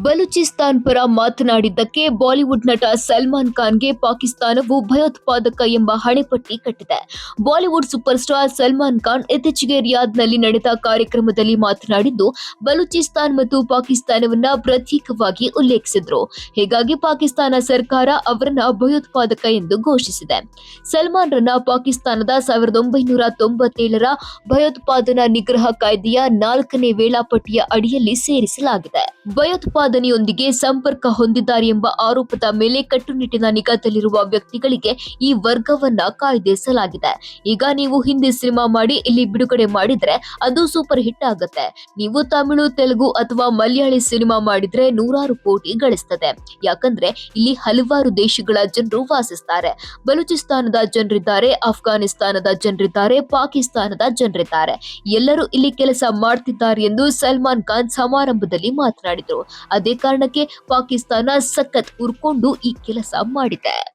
ಬಲೂಚಿಸ್ತಾನ್ ಪರ ಮಾತನಾಡಿದ್ದಕ್ಕೆ ಬಾಲಿವುಡ್ ನಟ ಸಲ್ಮಾನ್ ಖಾನ್ಗೆ ಪಾಕಿಸ್ತಾನವು ಭಯೋತ್ಪಾದಕ ಎಂಬ ಹಣೆಪಟ್ಟಿ ಕಟ್ಟಿದೆ. Bollywood super star Salman Khan ಇತ್ತೀಚೆಗೆ ರಿಯಾದ್ನಲ್ಲಿ ನಡೆದ ಕಾರ್ಯಕ್ರಮದಲ್ಲಿ ಮಾತನಾಡಿದ್ದು, ಬಲೂಚಿಸ್ತಾನ್ ಮತ್ತು ಪಾಕಿಸ್ತಾನವನ್ನ ಪ್ರತ್ಯೇಕವಾಗಿ ಉಲ್ಲೇಖಿಸಿದ್ರು. ಹೀಗಾಗಿ ಪಾಕಿಸ್ತಾನ ಸರ್ಕಾರ ಅವರನ್ನ ಭಯೋತ್ಪಾದಕ ಎಂದು ಘೋಷಿಸಿದೆ. ಸಲ್ಮಾನ್ ರನ್ನ ಪಾಕಿಸ್ತಾನದ ಸಾವಿರದ ಒಂಬೈನೂರ ತೊಂಬತ್ತೇಳರ ಭಯೋತ್ಪಾದನಾ ನಿಗ್ರಹ ಕಾಯ್ದೆಯ ನಾಲ್ಕನೇ ವೇಳಾಪಟ್ಟಿಯ ಅಡಿಯಲ್ಲಿ ಸೇರಿಸಲಾಗಿದೆ. ಭಯೋತ್ಪಾದನೆಯೊಂದಿಗೆ ಸಂಪರ್ಕ ಹೊಂದಿದ್ದಾರೆ ಎಂಬ ಆರೋಪದ ಮೇಲೆ ಕಟ್ಟುನಿಟ್ಟಿನ ನಿಗಾದಲ್ಲಿರುವ ವ್ಯಕ್ತಿಗಳಿಗೆ ಈ ವರ್ಗವನ್ನ ಕಾಯ್ದಿರಿಸಲಾಗಿದೆ. ಈಗ ನೀವು ಹಿಂದಿ ಸಿನಿಮಾ ಮಾಡಿ, ಇಲ್ಲಿ ಬಿಡುಗಡೆ ಮಾಡಿದ್ರೆ ಅದು ಸೂಪರ್ ಹಿಟ್ ಆಗುತ್ತೆ. ನೀವು ತಮಿಳು, ತೆಲುಗು ಅಥವಾ ಮಲಯಾಳಿ ಸಿನಿಮಾ ಮಾಡಿದ್ರೆ ನೂರಾರು ಕೋಟಿ ಗಳಿಸ್ತದೆ. ಯಾಕಂದ್ರೆ ಇಲ್ಲಿ ಹಲವಾರು ದೇಶಗಳ ಜನರು ವಾಸಿಸ್ತಾರೆ. ಬಲೂಚಿಸ್ತಾನದ ಜನರಿದ್ದಾರೆ ಅಫ್ಘಾನಿಸ್ತಾನದ ಜನರಿದ್ದಾರೆ, ಪಾಕಿಸ್ತಾನದ ಜನರಿದ್ದಾರೆ. ಎಲ್ಲರೂ ಇಲ್ಲಿ ಕೆಲಸ ಮಾಡ್ತಿದ್ದಾರೆ ಎಂದು ಸಲ್ಮಾನ್ ಖಾನ್ ಸಮಾರಂಭದಲ್ಲಿ ಮಾತನಾಡಿದರು. ಅದೇ ಕಾರಣಕ್ಕೆ ಪಾಕಿಸ್ತಾನ ಸಖತ್ ಉರ್ಕೊಂಡು ಈ ಕೆಲಸ ಮಾಡಿದೆ.